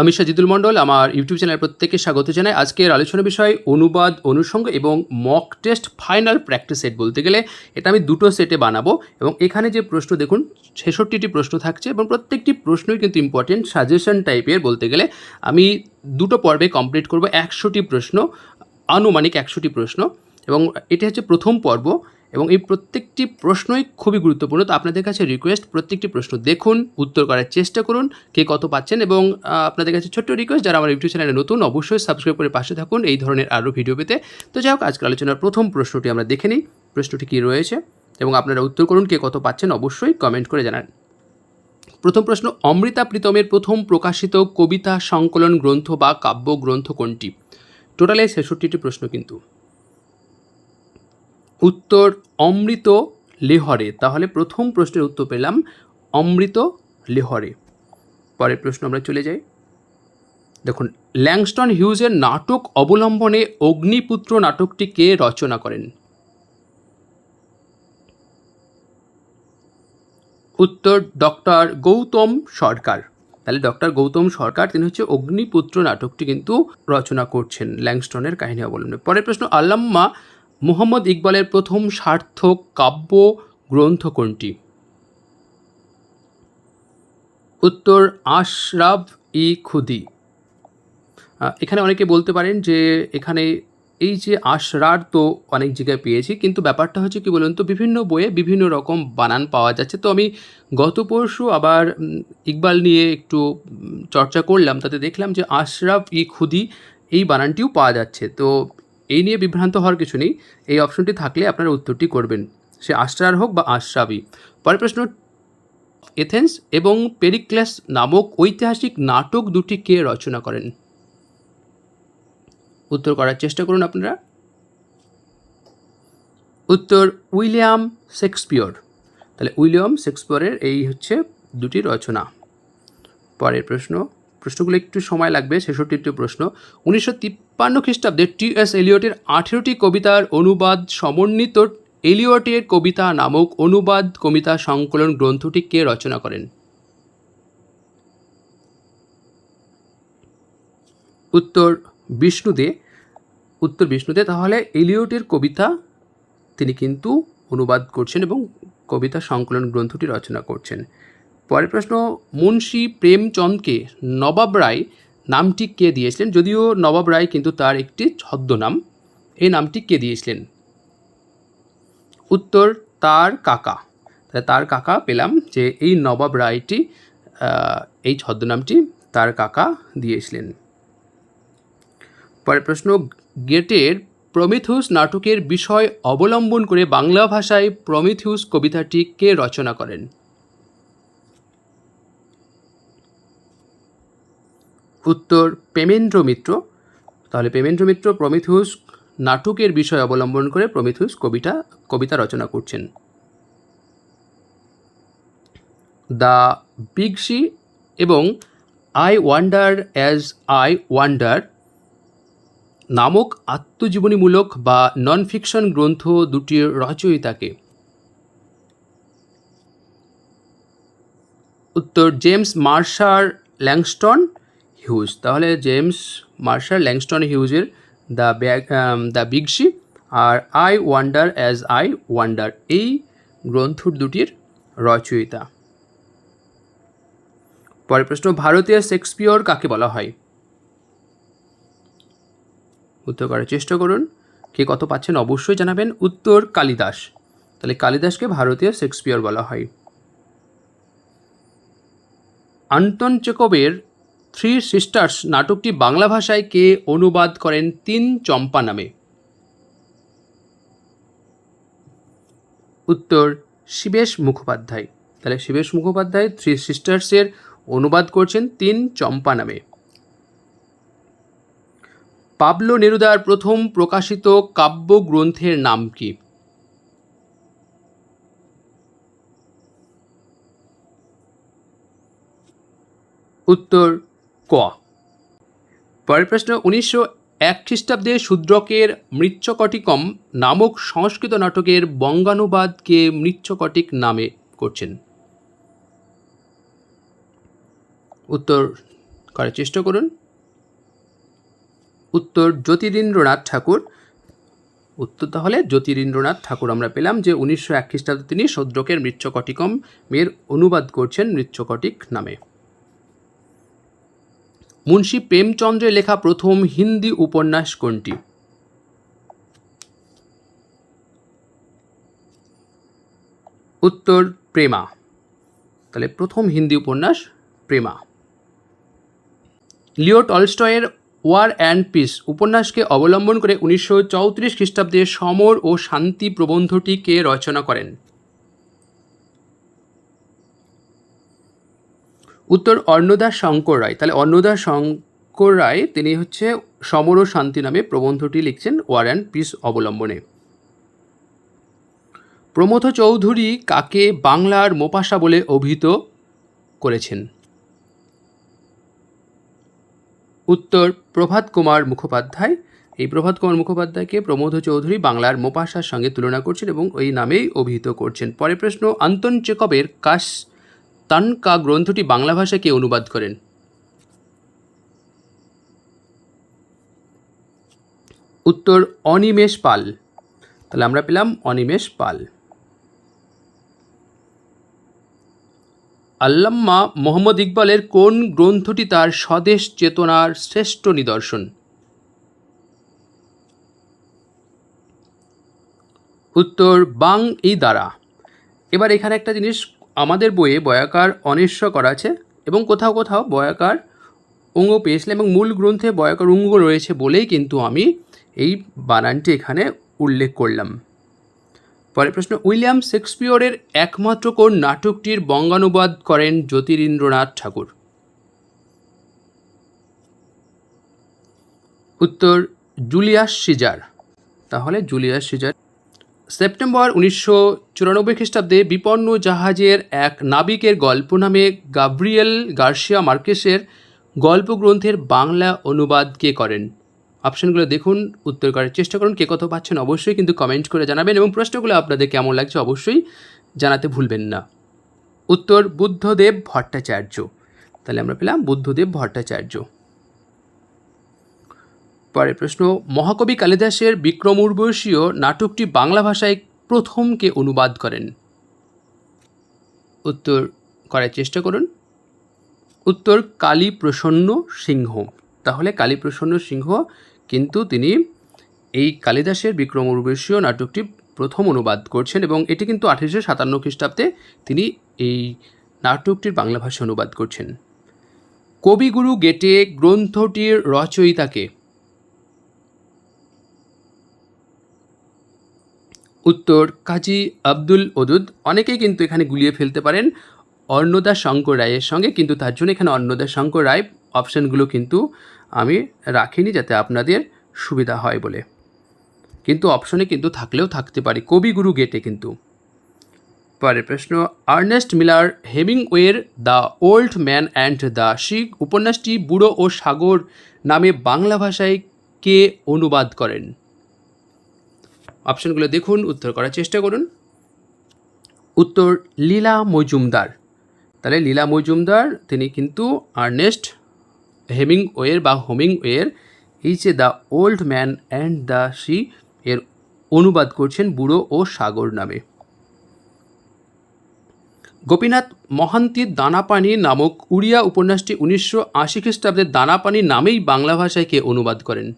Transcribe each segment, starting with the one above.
আমি সাজিদুল মণ্ডল, আমার YouTube channel প্রত্যেককে স্বাগত জানাই। আজকের আলোচনা বিষয় অনুবাদ, অনুষঙ্গ এবং mock test final practice set বলতে গেলে এটা আমি দুটো সেটে বানাবো এবং এখানে যে প্রশ্ন দেখুন, ছেষট্টিটি প্রশ্ন থাকছে এবং প্রত্যেকটি প্রশ্নই কিন্তু ইম্পর্টেন্ট সাজেশন টাইপের বলতে গেলে আমি দুটো পর্বে কমপ্লিট করব, একশোটি প্রশ্ন, আনুমানিক একশোটি প্রশ্ন এবং এটি হচ্ছে প্রথম পর্ব। এবং এই প্রত্যেকটি প্রশ্নই খুবই গুরুত্বপূর্ণ। তো আপনাদের কাছে রিকোয়েস্ট প্রত্যেকটি প্রশ্ন দেখুন, উত্তর করার চেষ্টা করুন, কে কত পাচ্ছেন এবং আপনাদের কাছে ছোট্ট রিকোয়েস্ট যারা আমার ইউটিউব চ্যানেলে নতুন, অবশ্যই সাবস্ক্রাইব করে পাশে থাকুন এই ধরনের আরও ভিডিও পেতে। তো যাই হোক, আজকের আলোচনার প্রথম প্রশ্নটি আমরা দেখে নিই। প্রশ্নটি কী রয়েছে? এবং আপনারা উত্তর করুন, কে কত পাচ্ছেন, অবশ্যই কমেন্ট করে জানান। প্রথম প্রশ্ন, অমৃতা প্রীতমের প্রথম প্রকাশিত কবিতা সংকলন গ্রন্থ বা কাব্য গ্রন্থ কোনটি টোটালে ছেষট্টিটি প্রশ্ন কিন্তু। উত্তর অমৃত লেহরে। তাহলে প্রথম প্রশ্নের উত্তর পেলাম অমৃত লেহরে। পরের প্রশ্ন আমরা চলে যাই। দেখুন, ল্যাংস্টন হিউজের নাটক অবলম্বনে অগ্নিপুত্র নাটকটি কে রচনা করেন? উত্তর ডক্টর গৌতম সরকার। তাহলে ডক্টর গৌতম সরকার, তিনি হচ্ছে অগ্নিপুত্র নাটকটি কিন্তু রচনা করছেন ল্যাংস্টনের কাহিনী অবলম্বনে। পরের প্রশ্ন, আল্লাম্মা মুহাম্মদ ইকবালের প্রথম সার্থক কাব্য গ্রন্থ কোনটি? উত্তর আশরাফ ই খুদি। এখানে অনেকে বলতে পারেন যে এখানে এই যে আশরার তো অনেক জায়গায় পেয়েছি, কিন্তু ব্যাপারটা হচ্ছে কি বলুন তো, বিভিন্ন বইয়ে বিভিন্ন রকম বানান পাওয়া যাচ্ছে। তো আমি গত পরশু আবার ইকবাল নিয়ে একটু চর্চা করলাম, তাতে দেখলাম যে আশরাফ ই খুদি এই বানানটিও পাওয়া যাচ্ছে। তো এই নিয়ে বিভ্রান্ত হওয়ার কিছু নেই। এই অপশনটি থাকলে আপনারা উত্তরটি করবেন। সে আশরার হোক বা আশ্রাবি। পরের প্রশ্ন, এথেন্স এবং পেরিক্লাস নামক ঐতিহাসিক নাটক দুটি কে রচনা করেন? উত্তর করার চেষ্টা করুন আপনারা। উত্তর, উইলিয়াম শেক্সপিয়র। তাহলে উইলিয়াম শেক্সপিয়রের এই হচ্ছে দুটি রচনা। পরের প্রশ্ন, প্রশ্নগুলো একটু সময় লাগবে, ছেষট্টিটি প্রশ্ন। উনিশশো তিপ্পান্ন খ্রিস্টাব্দে টি এস এলিয়টের আঠেরোটি কবিতার অনুবাদ সমন্বিত এলিয়টের কবিতা নামক অনুবাদ কবিতা সংকলন গ্রন্থটি কে রচনা করেন। উত্তর বিষ্ণুদে উত্তর বিষ্ণুদে তাহলে এলিয়টের কবিতা তিনি কিন্তু অনুবাদ করছেন এবং কবিতা সংকলন গ্রন্থটি রচনা করছেন। পরের প্রশ্ন, মুন্সী প্রেমচন্দকে নবাব রায় নামটি কে দিয়েছিলেন? যদিও নবাব রায় কিন্তু তার একটি ছদ্মনাম। এই নামটি কে দিয়েছিলেন? উত্তর, তার কাকা। তার কাকা পেলাম যে এই নবাব রায়টি এই ছদ্মনামটি তার কাকা দিয়েছিলেন। পরের প্রশ্ন, গেটের প্রমিথিউস নাটকের বিষয় অবলম্বন করে বাংলা ভাষায় প্রমিথিউস কবিতাটি কে রচনা করেন? উত্তর পেমেন্দ্র মিত্র। তাহলে পেমেন্দ্র মিত্র প্রমিথিউস নাটকের বিষয় অবলম্বন করে প্রমিথিউস কবিতা কবিতা রচনা করছেন। দ্য বিগ সি এবং I Wonder as I Wander নামক আত্মজীবনীমূলক বা নন ফিকশন গ্রন্থ দুটির রচয়িতাকে। উত্তর জেমস মার্শার ল্যাংস্টন হিউজ। তাহলে James Marshall Langston হিউজের the bag the big ship R I Wonder as I Wander. এই গ্রন্থ দুটির রচয়িতা। পরের প্রশ্ন, ভারতীয় শেক্সপিয়র কাকে বলা হয়? উত্তর করার চেষ্টা করুন। কে কত পাচ্ছেন অবশ্যই জানাবেন। উত্তর কালিদাস। তাহলে কালিদাসকে ভারতীয় শেক্সপিয়র বলা হয়। আন্তন চেকবের থ্রি সিস্টার্স নাটকটি বাংলা ভাষায় কে অনুবাদ করেন তিন চম্পা নামে। উত্তর, শিবেশ মুখোপাধ্যায়। তাহলে শিবেশ মুখোপাধ্যায় থ্রি সিস্টার্সের অনুবাদ করছেন তিন চম্পা নামে। পাবলো নেরুদার প্রথম প্রকাশিত কাব্য গ্রন্থের নাম কি? উত্তর ক। পরের প্রশ্ন, উনিশশো এক খ্রিস্টাব্দে শূদ্রকের মৃচ্ছকটিকম নামক সংস্কৃত নাটকের বঙ্গানুবাদকে মৃচ্ছকটিক নামে করছেন। উত্তর করার চেষ্টা করুন। উত্তর, জ্যোতিরিন্দ্রনাথ ঠাকুর। উত্তর তাহলে জ্যোতিরিন্দ্রনাথ ঠাকুর আমরা পেলাম যে উনিশশো এক খ্রিস্টাব্দে তিনি শূদ্রকের মৃচ্ছকটিকম এর অনুবাদ করছেন মৃচ্ছকটিক নামে। মুন্সী প্রেমচন্দ্রের লেখা প্রথম হিন্দি উপন্যাস কোনটি? উত্তর, প্রেমা। তাহলে প্রথম হিন্দি উপন্যাস, প্রেমা। লিও টলস্টয়ের ওয়ার অ্যান্ড পিস উপন্যাসকে অবলম্বন করে উনিশশো চৌত্রিশ খ্রিস্টাব্দে সমর ও শান্তি প্রবন্ধটি কে রচনা করেন। উত্তর অন্নদা শঙ্কর রায়। তাহলে অন্নদা শঙ্কর রায়, তিনি হচ্ছে সমর শান্তি নামে প্রবন্ধটি লিখছেন ওয়ার অ্যান্ড পিস অবলম্বনে। প্রমথ চৌধুরী কাকে বাংলার মোপাসা বলে অভিহিত করেছেন? উত্তর প্রভাত কুমার মুখোপাধ্যায়। এই প্রভাত কুমার মুখোপাধ্যায়কে প্রমোদ চৌধুরী বাংলার মোপাসার সঙ্গে তুলনা করছেন এবং ওই নামেই অভিহিত করছেন। পরে প্রশ্ন, আন্তন চেকবের কাশ তানকা গ্রন্থটি বাংলা ভাষায় কে অনুবাদ করেন। উত্তর অনিমেষ পাল। তাহলে আমরা পেলাম অনিমেষ পাল। আল্লাম্মা মোহাম্মদ ইকবালের কোন গ্রন্থটি তার স্বদেশ চেতনার শ্রেষ্ঠ নিদর্শন? উত্তর বাং ই দ্বারা। এবার এখানে একটা জিনিস আমাদের বইয়ে বয়াকার অনিশ্ব করা আছে এবং কোথাও কোথাও বয়াকার অঙ্গ পেয়েছিলাম এবং মূল গ্রন্থে বয়াকার অঙ্গ রয়েছে বলেই কিন্তু আমি এই বানানটি এখানে উল্লেখ করলাম। পরের প্রশ্ন, উইলিয়াম শেক্সপিয়রের একমাত্র কোন নাটকটির বঙ্গানুবাদ করেন জ্যোতিরিন্দ্রনাথ ঠাকুর? উত্তর, জুলিয়াস সিজার। তাহলে জুলিয়াস সিজার সেপ্টেম্বর উনিশশো চুরানব্বই খ্রিস্টাব্দে বিপন্ন জাহাজের এক নাবিকের গল্প নামে গাব্রিয়েল গার্সিয়া মার্কেসের গল্পগ্রন্থের বাংলা অনুবাদ কে করেন? অপশনগুলো দেখুন, উত্তর করার চেষ্টা করুন, কে কত পাচ্ছেন অবশ্যই কিন্তু কমেন্ট করে জানাবেন এবং প্রশ্নগুলো আপনাদের কেমন লাগছে অবশ্যই জানাতে ভুলবেন না। উত্তর বুদ্ধদেব ভট্টাচার্য। তাহলে আমরা পেলাম বুদ্ধদেব ভট্টাচার্য। পরের প্রশ্ন, মহাকবি কালিদাসের বিক্রম উর্বশীয় নাটকটি বাংলা ভাষায় প্রথম কে অনুবাদ করেন? উত্তর করার চেষ্টা করুন। উত্তর কালী প্রসন্ন সিংহ। তাহলে কালী প্রসন্ন সিংহ কিন্তু তিনি এই কালিদাসের বিক্রম উর্বশীয় নাটকটি প্রথম অনুবাদ করছেন এবং এটি কিন্তু আঠেরোশো সাতান্ন খ্রিস্টাব্দে তিনি এই নাটকটির বাংলা ভাষায় অনুবাদ করছেন। কবিগুরু গেটে গ্রন্থটির রচয়িতাকে উত্তর, কাজী আব্দুল ওদুদ অনেকেই কিন্তু এখানে গুলিয়ে ফেলতে পারেন। অন্নদা শঙ্কর রায়ের সঙ্গে কিন্তু তার জন্য এখানে অন্নদা শঙ্কর রায় অপশানগুলো কিন্তু আমি রাখিনি যাতে আপনাদের সুবিধা হয় বলে। কিন্তু অপশনে কিন্তু থাকলেও থাকতে পারে, কবিগুরু গেটে কিন্তু। পরের প্রশ্ন, Ernest Miller হেমিংওয়ের The Old Man and the শিখ উপন্যাসটি বুড়ো ও সাগর নামে বাংলা ভাষায় কে অনুবাদ করেন? অপশনগুলো দেখুন, উত্তর করার চেষ্টা করুন। উত্তর, লীলা মজুমদার। তাহলে লীলা মজুমদার, তিনি কিন্তু আর্নেস্ট হেমিং ওয়ের বা হোমিং ওয়ের যে The Old Man and the Sea এর অনুবাদ করছেন বুড়ো ও সাগর নামে। গোপীনাথ মহান্তির দানাপানি নামক উড়িয়া উপন্যাসটি উনিশশো আশি খ্রিস্টাব্দের দানাপানি নামেই বাংলা ভাষায় কে অনুবাদ করেন?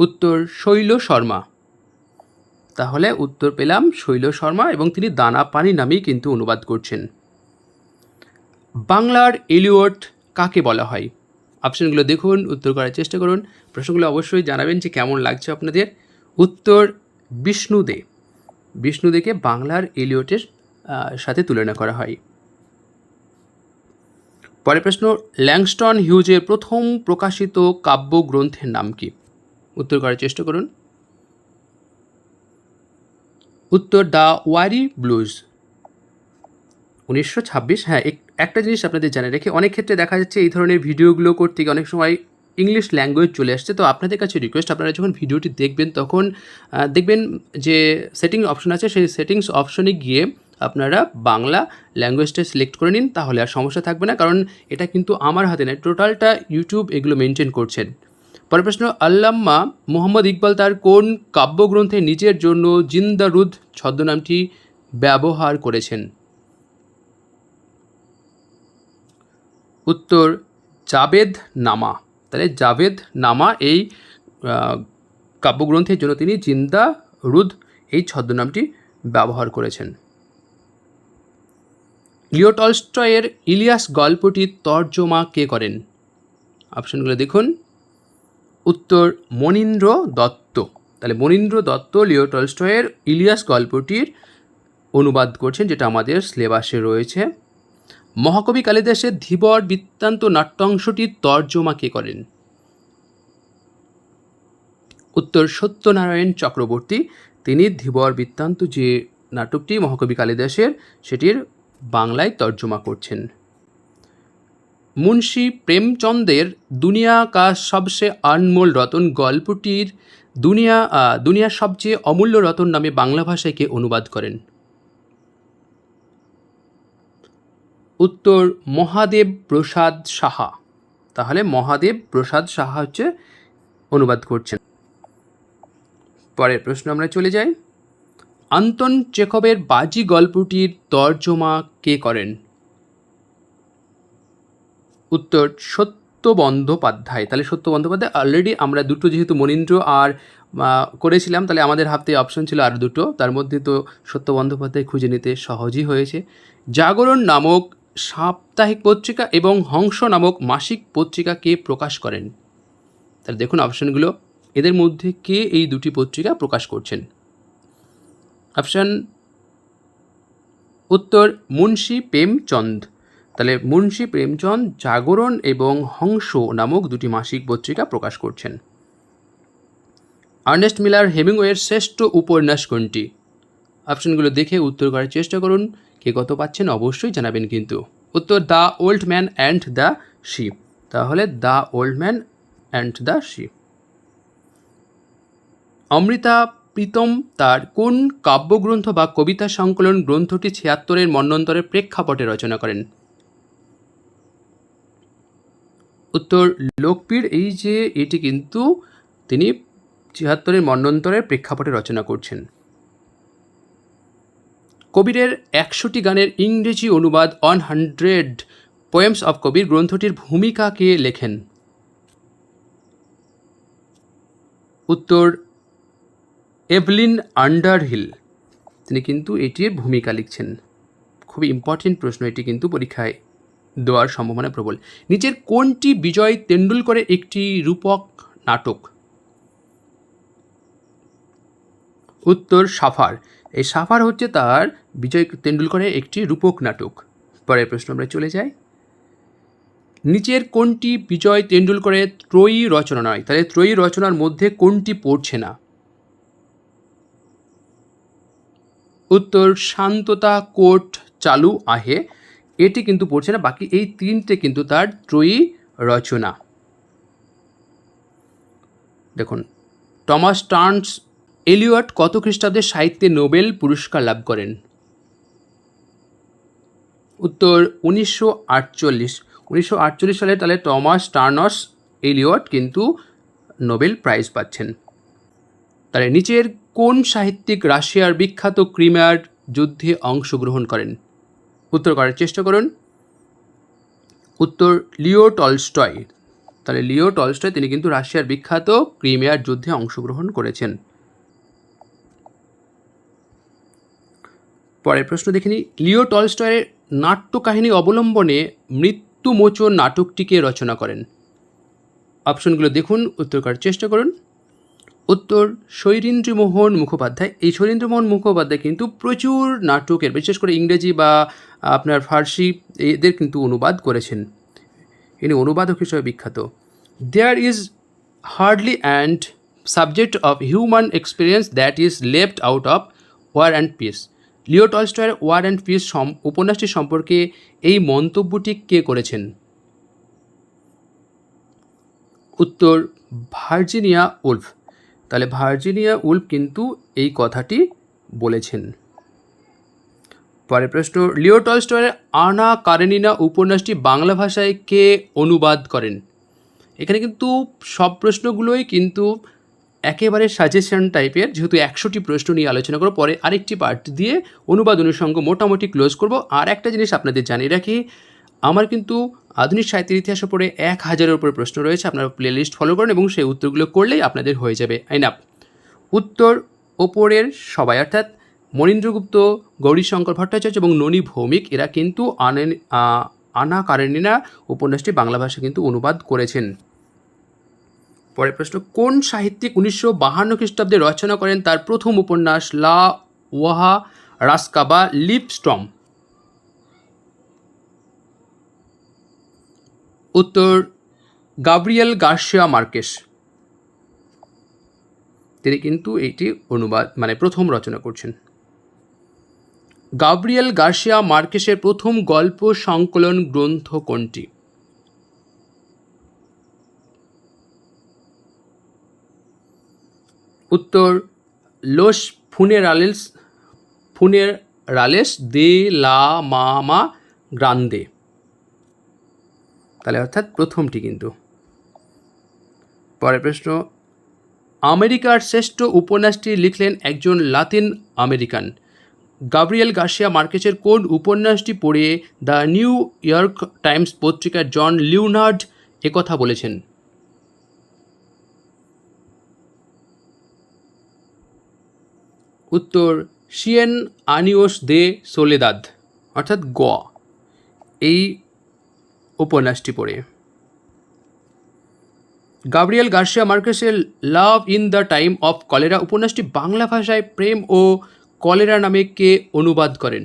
উত্তর শৈল শর্মা। তাহলে উত্তর পেলাম শৈল শর্মা এবং তিনি দানা পানি নামেই কিন্তু অনুবাদ করছেন। বাংলার এলিওট কাকে বলা হয়? অপশনগুলো দেখুন, উত্তর করার চেষ্টা করুন। প্রশ্নগুলো অবশ্যই জানাবেন যে কেমন লাগছে আপনাদের। উত্তর বিষ্ণুদে। বিষ্ণুদেকে বাংলার এলিওটের সাথে তুলনা করা হয়। পরের প্রশ্ন, ল্যাংস্টন হিউজের প্রথম প্রকাশিত কাব্যগ্রন্থের নাম কি? উত্তর করার চেষ্টা করুন। উত্তর দ্য ওয়ারি ব্লুজ। উনিশশো ছাব্বিশ হ্যাঁ এক- একটা জিনিস আপনাদের জানে রেখে, অনেক ক্ষেত্রে দেখা যাচ্ছে এই ধরনের ভিডিওগুলো করতে গিয়ে অনেক সময় ইংলিশ ল্যাঙ্গুয়েজ চলে আসছে। তো আপনাদের কাছে রিকোয়েস্ট আপনারা যখন ভিডিওটি দেখবেন তখন দেখবেন যে সেটিং অপশন আছে, সেই সেটিংস অপশনে গিয়ে আপনারা বাংলা ল্যাঙ্গুয়েজটা সিলেক্ট করে নিন, তাহলে আর সমস্যা থাকবে না। কারণ এটা কিন্তু আমার হাতে নেই টোটালটা ইউটিউব এগুলো মেনটেন করছেন। পরের প্রশ্ন আল্লাম্মা মোহাম্মদ ইকবাল তার কোন কাব্যগ্রন্থে নিজের জন্য জিন্দারুদ ছদ্মনামটি ব্যবহার করেছেন? উত্তর জাবেদ নামা তাহলে জাবেদ নামা এই কাব্যগ্রন্থের জন্য তিনি জিন্দা রুদ এই ছদ্মনামটি ব্যবহার করেছেন। লিও টলস্টয়ের ইলিয়াস গল্পটির তর্জমা কে করেন? অপশনগুলো দেখুন। উত্তর মনীন্দ্র দত্ত। তাহলে মনীন্দ্র দত্ত, লিও টলস্টয়ের ইলিয়াস গল্পটির অনুবাদ করছেন, যেটা আমাদের সিলেবাসে রয়েছে। মহাকবি কালিদাসের ধীবর বৃত্তান্ত নাট্যাংশটির তর্জমা কে করেন? উত্তর সত্যনারায়ণ চক্রবর্তী, তিনি ধীবর বৃত্তান্ত যে নাটকটি মহাকবি কালিদাসের, সেটির বাংলায় তর্জমা করছেন। মুন্সী প্রেমচন্দের দুনিয়া কা সবসে আনমোল রতন গল্পটির দুনিয়া দুনিয়ার সবচেয়ে অমূল্য রতন নামে বাংলা ভাষায় কে অনুবাদ করেন? উত্তর, মহাদেব প্রসাদ সাহা। তাহলে মহাদেব প্রসাদ সাহা হচ্ছে অনুবাদ করছেন। পরের প্রশ্ন আমরা চলে যাই। আন্তন চেকবের বাজি গল্পটির তর্জমা কে করেন? উত্তর সত্য বন্দ্যোপাধ্যায় তাহলে সত্য বন্দ্যোপাধ্যায় অলরেডি আমরা দুটো যেহেতু মনীন্দ্র আর করেছিলাম, তাহলে আমাদের হাতে অপশন ছিল আর দুটো। তার মধ্যে তো সত্য বন্দ্যোপাধ্যায় খুঁজে নিতে সহজই হয়েছে। জাগরণ নামক সাপ্তাহিক পত্রিকা এবং হংস নামক মাসিক পত্রিকা কে প্রকাশ করেন? তাহলে দেখুন অপশনগুলো এদের মধ্যে কে এই দুটি পত্রিকা প্রকাশ করছেন? অপশন উত্তর মুন্সী প্রেমচন্দ। তাহলে মুন্সী প্রেমচন্দ, জাগরণ এবং হংস নামক দুটি মাসিক পত্রিকা প্রকাশ করছেন। আর্নেস্ট মিলার হেমিংওয়ের শ্রেষ্ঠ উপন্যাস কোনটি? অপশনগুলো দেখে উত্তর করার চেষ্টা করুন। কে কত পাচ্ছেন অবশ্যই জানাবেন কিন্তু। উত্তর, The Old Man and the Ship. তাহলে, The Old Man and the Ship. Amrita Pritam তার কোন কাব্যগ্রন্থ বা কবিতা সংকলন গ্রন্থটি ছিয়াত্তরের মন্বন্তরের প্রেক্ষাপটে রচনা করেন? উত্তর লোকপীর এই যে এটি কিন্তু তিনি ছিয়াত্তরের মন্বন্তরের প্রেক্ষাপটে রচনা করছেন। কবিরের একশোটি গানের ইংরেজি অনুবাদ One Hundred Poems of Kabir গ্রন্থটির ভূমিকাকে লেখেন? উত্তর এভলিন আন্ডারহিল। তিনি কিন্তু এটির ভূমিকা লিখছেন। খুবই ইম্পর্টেন্ট প্রশ্ন, এটি কিন্তু পরীক্ষায় দেওয়ার সম্ভাবনা প্রবল। নিচের কোনটি বিজয় তেন্ডুলকরের একটি রূপক নাটক? উত্তর সাফার। এই সাফার হচ্ছে তার বিজয় তেন্ডুলকরের একটি রূপক নাটক। পরের প্রশ্ন আমরা চলে যাই। নিচের কোনটি বিজয় তেন্ডুলকরের ত্রয়ী রচনা নয়? তাহলে ত্রয়ী রচনার মধ্যে কোনটি পড়ছে না? উত্তর শান্ততা কোট চালু আহে। এটি কিন্তু পড়ছে না, বাকি এই তিনটে কিন্তু তার ত্রয়ী রচনা। দেখুন, টমাস টার্নস এলিয়ট কত খ্রিস্টাব্দে সাহিত্যে নোবেল পুরস্কার লাভ করেন? উত্তর, উনিশশো আটচল্লিশ। উনিশশো আটচল্লিশ সালে তাহলে টমাস টার্নস এলিয়ট কিন্তু নোবেল প্রাইজ পাচ্ছেন। তাহলে নিচের কোন সাহিত্যিক রাশিয়ার বিখ্যাত ক্রিমিয়ার যুদ্ধে অংশগ্রহণ করেন? উত্তর করার চেষ্টা করুন। উত্তর, লিও টলস্টয়। তাহলে লিও টলস্টয় তিনি কিন্তু রাশিয়ার বিখ্যাত ক্রিমিয়ার যুদ্ধে অংশগ্রহণ করেছেন। পরের প্রশ্ন দেখে নিই। লিও টলস্টয়ের নাট্যকাহিনী অবলম্বনে মৃত্যুমোচন নাটকটিকে রচনা করেন। অপশনগুলো দেখুন, উত্তর করার চেষ্টা করুন। উত্তর শৈরীন্দ্রমোহন মুখোপাধ্যায়। এই শৈরীন্দ্রমোহন মুখোপাধ্যায় কিন্তু প্রচুর নাটকের, বিশেষ করে ইংরেজি বা আপনার ফার্সি, এদের কিন্তু অনুবাদ করেছেন। ইনি অনুবাদক হিসেবে বিখ্যাত। There is hardly and subject of human experience that is left out of War and Peace Leo টলস্টয়ের war and Peace উপন্যাসটি সম্পর্কে এই মন্তব্যটি কে করেছেন? উত্তর ভার্জিনিয়া উলফ। তাহলে ভার্জিনিয়া উলফ কিন্তু এই কথাটি বলেছেন। পরের প্রশ্ন, লিও টলস্টয়ের আনা কারেনিনা উপন্যাসটি বাংলা ভাষায় কে অনুবাদ করেন? এখানে কিন্তু সব প্রশ্নগুলোই কিন্তু একেবারে সাজেশন টাইপের যেহেতু একশোটি প্রশ্ন নিয়ে আলোচনা করব, পরে আরেকটি পার্ট দিয়ে অনুবাদ অনুষঙ্গ মোটামুটি ক্লোজ করব। আর একটা জিনিস আপনাদের জানিয়ে রাখি আমার কিন্তু আধুনিক সাহিত্যের ইতিহাসের উপরে এক হাজারের উপরে প্রশ্ন রয়েছে, আপনারা প্লেলিস্ট ফলো করুন এবং সেই উত্তরগুলো করলেই আপনাদের হয়ে যাবে। আইনাপ উত্তর ওপরের সবাই, অর্থাৎ মনীন্দ্রগুপ্ত গৌরীশঙ্কর ভট্টাচার্য এবং ননী ভৌমিক, এরা কিন্তু আনেন আনা কারেনিনা উপন্যাসটি বাংলা ভাষা কিন্তু অনুবাদ করেছেন। পরের প্রশ্ন, কোন সাহিত্যিক উনিশশো বাহান্ন খ্রিস্টাব্দে রচনা করেন তার প্রথম উপন্যাস লা ওয়াহা রাস্কা বা লিপ উত্তর, গাব্রিয়েল গার্সিয়া মার্কেস। তিনি কিন্তু এটি অনুবাদ মানে প্রথম রচনা করছেন। গাব্রিয়েল গার্সিয়া মার্কেসের প্রথম গল্প সংকলন গ্রন্থ কোনটি? উত্তর, লোস ফুনেরালেস ফুনেরালেস দে লা মামা গ্রান্দে। তাহলে অর্থাৎ প্রথমটি কিন্তু। পরের প্রশ্ন, আমেরিকার শ্রেষ্ঠ উপন্যাসটি লিখলেন একজন লাতিন আমেরিকান। গাব্রিয়েল গার্সিয়া মার্কেসের কোন উপন্যাসটি পড়ে দ্য নিউ ইয়র্ক টাইমস পত্রিকার জন লিওনার্ড একথা বলেছেন? উত্তর শিয়েন আনিওস দে সোলেদাদ, অর্থাৎ গ। এই উপন্যাসটি পড়ে। Gabriel Garcia মার্কেসের Love in the Time of Cholera উপন্যাসটি বাংলা ভাষায় প্রেম ও কলেরা নামে কে অনুবাদ করেন?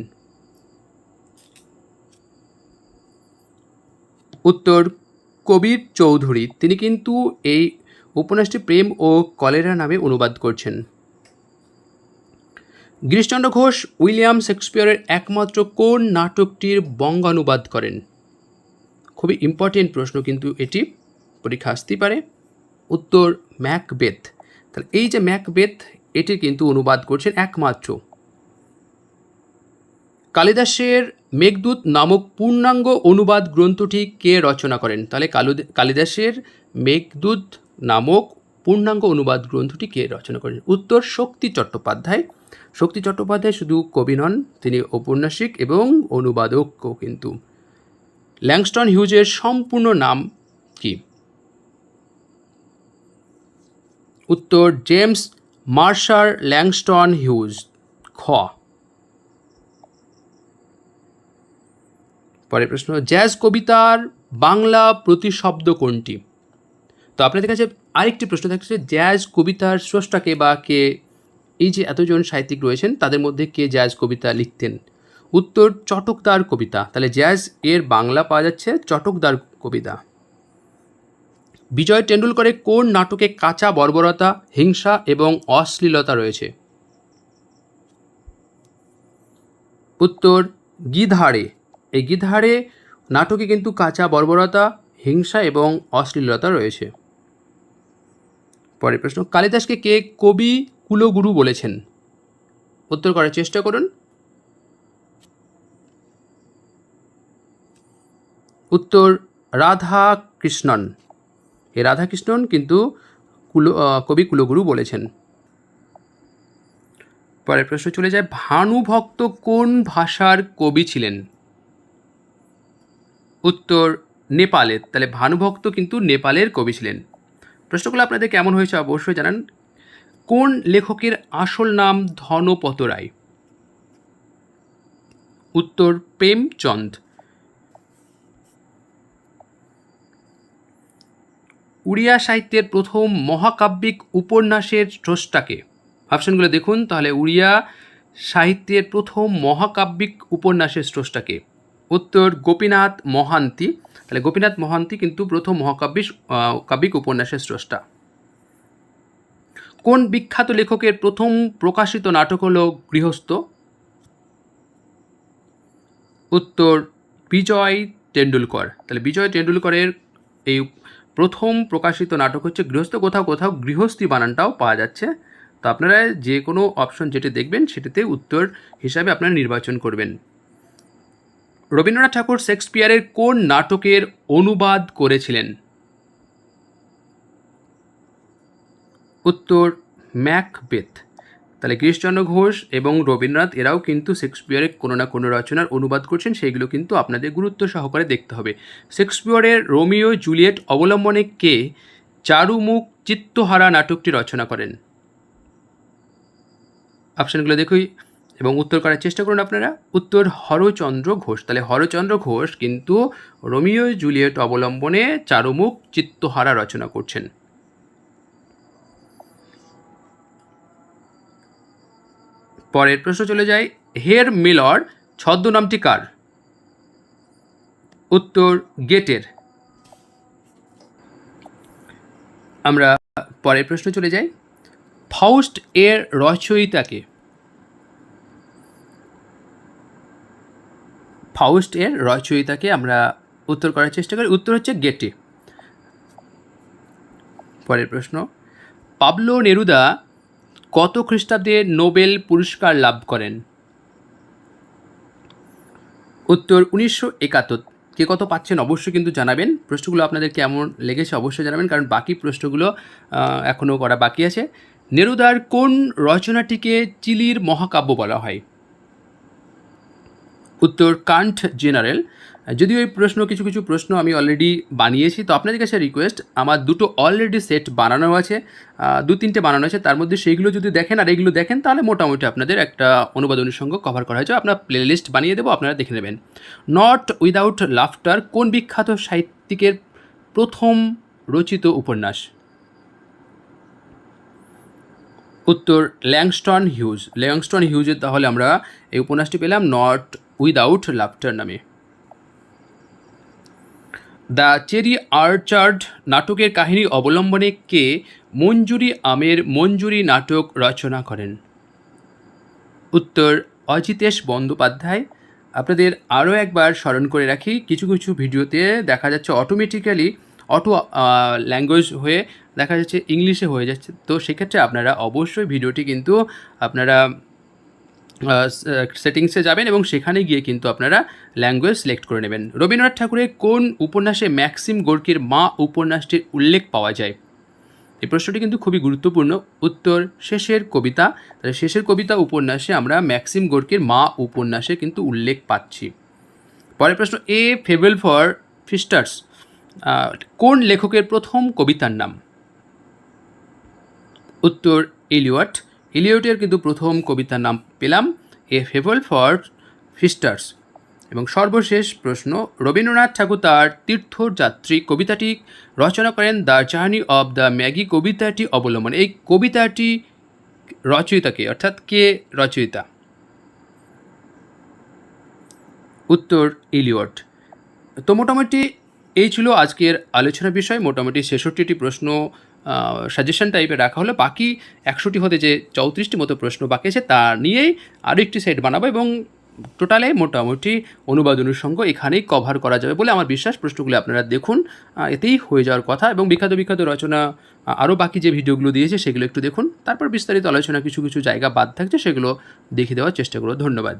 উত্তর, কবির চৌধুরী। তিনি কিন্তু এই উপন্যাসটি প্রেম ও কলেরা নামে অনুবাদ করছেন। গিরিশচন্দ্র ঘোষ, উইলিয়াম শেক্সপিয়রের একমাত্র কোন নাটকটির বঙ্গানুবাদ করেন? খুবই ইম্পর্টেন্ট প্রশ্ন, কিন্তু এটি পরীক্ষা আসতেই পারে। উত্তর ম্যাকবেথ তাহলে এই যে ম্যাকবেথ এটি কিন্তু অনুবাদ করছেন একমাত্র কালিদাসের মেঘদূত নামক পূর্ণাঙ্গ অনুবাদ গ্রন্থটি কে রচনা করেন? তাহলে কালু- কালিদাসের মেঘদূত নামক পূর্ণাঙ্গ অনুবাদ গ্রন্থটি কে রচনা করেন? উত্তর, শক্তি চট্টোপাধ্যায়। শক্তি চট্টোপাধ্যায় শুধু কবি নন, তিনি ঔপন্যাসিক এবং অনুবাদকও কিন্তু। ল্যাংস্টন হিউজের সম্পূর্ণ নাম কি? উত্তর, জেমস মার্শার ল্যাংস্টন হিউজ, খ। পরের প্রশ্ন, জ্যাজ কবিতার বাংলা প্রতিশব্দ কোনটি? তো আপনাদের কাছে আরেকটি প্রশ্ন থাকছে, জ্যাজ কবিতার স্রষ্টাকে বা কে? এই যে এতজন সাহিত্যিক রয়েছেন, তাদের মধ্যে কে জ্যাজ কবিতা লিখতেন? উত্তর চটকদার কবিতা। তাহলে জ্যাজ এর বাংলা পাওয়া যাচ্ছে চটকদার কবিতা। বিজয় টেন্ডুলকরের কোন নাটকে কাঁচা বর্বরতা, হিংসা এবং অশ্লীলতা রয়েছে? উত্তর গিধাড়ে এই গিধাড়ে নাটকে কিন্তু কাঁচা বর্বরতা, হিংসা এবং অশ্লীলতা রয়েছে। পরের প্রশ্ন, কালিদাসকে কে কবি কুলগুরু বলেছেন? উত্তর করার চেষ্টা করুন। উত্তর রাধা কৃষ্ণন এই রাধাকৃষ্ণন কিন্তু কুল কবি কুলগুরু বলেছেন। পরের প্রশ্ন চলে যায়, ভানুভক্ত কোন ভাষার কবি ছিলেন? উত্তর, নেপালের। তাহলে ভানুভক্ত কিন্তু নেপালের কবি ছিলেন। প্রশ্নগুলো আপনাদের কেমন হয়েছে অবশ্যই জানান। কোন লেখকের আসল নাম ধনপত রায়? উত্তর, প্রেমচন্দ। উড়িয়া সাহিত্যের প্রথম মহাকাব্যিক উপন্যাসের স্রষ্টাকে। অপশনগুলো দেখুন, তাহলে উড়িয়া সাহিত্যের প্রথম মহাকাব্যিক উপন্যাসের স্রষ্টাকে। উত্তর গোপীনাথ মহান্তি। তাহলে গোপীনাথ মহান্তি কিন্তু প্রথম মহাকাব্যিক কাব্যিক উপন্যাসের স্রষ্টা। কোন বিখ্যাত লেখকের প্রথম প্রকাশিত নাটক হল গৃহস্থ? উত্তর বিজয় টেন্ডুলকর তাহলে বিজয় টেন্ডুলকরের এই প্রথম প্রকাশিত নাটক হচ্ছে গৃহস্থ, কোথাও কোথাও গৃহস্থী বানানটাও পাওয়া যাচ্ছে। তো আপনারা যে কোনো অপশন যেটি দেখবেন, সেটিতে উত্তর হিসাবে আপনারা নির্বাচন করবেন। রবীন্দ্রনাথ ঠাকুর শেক্সপিয়ারের কোন নাটকের অনুবাদ করেছিলেন? উত্তর, ম্যাকবেথ। তাহলে গিরিশচন্দ্র ঘোষ এবং রবীন্দ্রনাথ এরাও কিন্তু শেক্সপিয়ারের কোনো না কোনো রচনার অনুবাদ করছেন, সেইগুলো কিন্তু আপনাদের গুরুত্ব সহকারে দেখতে হবে। শেক্সপিয়ারের রোমিও জুলিয়েট অবলম্বনে কে চারুমুখ চিত্তহারা নাটকটি রচনা করেন? অপশানগুলো দেখুই এবং উত্তর করার চেষ্টা করুন আপনারা। উত্তর হরচন্দ্র ঘোষ। তাহলে হরচন্দ্র ঘোষ কিন্তু রোমিও জুলিয়েট অবলম্বনে চারুমুখ চিত্তহারা রচনা করছেন। পরের প্রশ্ন চলে যায় হের মিলর ছদ্মনামটি কার? উত্তর, গেটের। আমরা পরের প্রশ্ন চলে যাই। ফাউস্ট এর রচয়িতাকে। ফাউস্ট এর রচয়িতাকে আমরা উত্তর করার চেষ্টা করি। উত্তর হচ্ছে গেটে। পরের প্রশ্ন, পাবলো নেরুদা কত খ্রিস্টাব্দে নোবেল পুরস্কার লাভ করেন? উত্তর উনিশশো একাত্তর। কে কত পাচ্ছেন অবশ্যই কিন্তু জানাবেন। প্রশ্নগুলো আপনাদের কেমন লেগেছে অবশ্যই জানাবেন, কারণ বাকি প্রশ্নগুলো এখনও করা বাকি আছে। নেরুদার কোন রচনাটিকে চিলির মহাকাব্য বলা হয়? উত্তর কান্ট জেনারেল। যদিও এই প্রশ্ন, কিছু কিছু প্রশ্ন আমি অলরেডি বানিয়েছি, তো আপনাদের কাছে রিকোয়েস্ট আমার দুটো অলরেডি সেট বানানো আছে দু তিনটে বানানো আছে, তার মধ্যে সেইগুলো যদি দেখেন আর এগুলো দেখেন, তাহলে মোটামুটি আপনাদের একটা অনুবাদ অনুষঙ্গ কভার করা হয়েছে। আপনার প্লে লিস্ট বানিয়ে দেবো, আপনারা দেখে নেবেন। নট উইদাউট লাফটার কোন বিখ্যাত সাহিত্যিকের প্রথম রচিত উপন্যাস? উত্তর ল্যাংস্টন হিউজ। ল্যাংস্টন হিউজের তাহলে আমরা এই উপন্যাসটি পেলাম নট উইদাউট লাফটার নামে। দ্য চেরি আর্চার্ড নাটকের কাহিনী অবলম্বনে কে মঞ্জুরি আমের মঞ্জুরি নাটক রচনা করেন। উত্তর, অজিতেশ বন্দ্যোপাধ্যায়। আপনাদের আরও একবার স্মরণ করে রাখি, কিছু কিছু ভিডিওতে দেখা যাচ্ছে অটোমেটিক্যালি অটো ল্যাঙ্গুয়েজ হয়ে দেখা যাচ্ছে, ইংলিশে হয়ে যাচ্ছে। তো সেক্ষেত্রে আপনারা অবশ্যই ভিডিওটি কিন্তু আপনারা সেটিংসে যাবেন এবং সেখানে গিয়ে কিন্তু আপনারা ল্যাঙ্গুয়েজ সিলেক্ট করে নেবেন। রবীন্দ্রনাথ ঠাকুরের কোন উপন্যাসে ম্যাক্সিম গোর্কির মা উপন্যাসটির উল্লেখ পাওয়া যায়? এই প্রশ্নটি কিন্তু খুবই গুরুত্বপূর্ণ। উত্তর, শেষের কবিতা। তাহলে শেষের কবিতা উপন্যাসে আমরা ম্যাক্সিম গোর্কির মা উপন্যাসে কিন্তু উল্লেখ পাচ্ছি। পরের প্রশ্ন, এ ফেভেল ফর ফিস্টার্স। কোন লেখকের প্রথম কবিতার নাম? উত্তর এলিয়ট এলিয়টের কিন্তু প্রথম কবিতার নাম পেলাম, এ ফেভল ফর ফিস্টার্স এবং সর্বশেষ প্রশ্ন, রবীন্দ্রনাথ ঠাকুর তার তীর্থযাত্রী কবিতাটি রচনা করেন The Journey of the Magi কবিতাটি অবলম্বন, এই কবিতাটি রচয়িতাকে, অর্থাৎ কে রচয়িতা? উত্তর, ইলিয়ট। তো মোটামুটি এই ছিল আজকের আলোচনা বিষয়। মোটামুটি ছেষট্টিটি প্রশ্ন সাজেশন টাইপের রাখা হলো বাকি একশোটি হতে যে চৌত্রিশটি মতো প্রশ্ন বাকি আছে, তা নিয়েই আরও একটি সেট বানাবো এবং টোটালে মোটামুটি অনুবাদ অনুষঙ্গ এখানেই কভার করা যাবে বলে আমার বিশ্বাস। প্রশ্নগুলি আপনারা দেখুন এতেই হয়ে যাওয়ার কথা এবং বিখ্যাত বিখ্যাত রচনা আরও বাকি যে ভিডিওগুলো দিয়েছে সেগুলো একটু দেখুন। তারপর বিস্তারিত আলোচনা কিছু কিছু জায়গা বাদ থাকছে, সেগুলো দেখিয়ে দেওয়ার চেষ্টা করব। ধন্যবাদ।